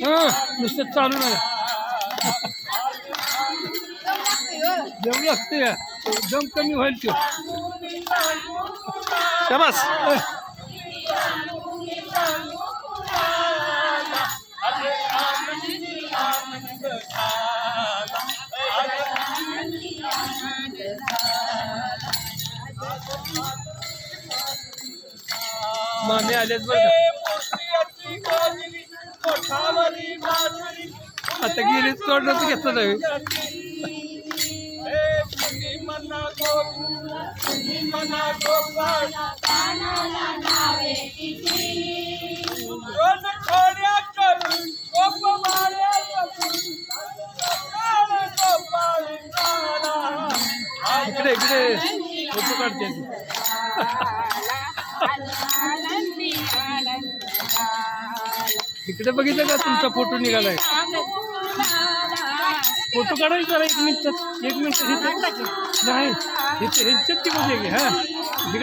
नुसतं चालू नाही. दम लागते दम कमी होईल तो. शाबास. मामे आलेच बरं. आता गेले तोडणं घेतलं नाही इकडे इकडे. फोटो काढते. इकडे बघितलं का फ़ोटो निघालाय? फ़ोटो जरा एक मिनिट एक मिनिट नाही, इथे ह्यांच्यात ती मध्ये हा.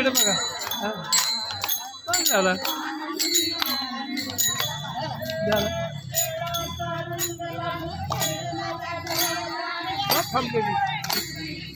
बघा. हा.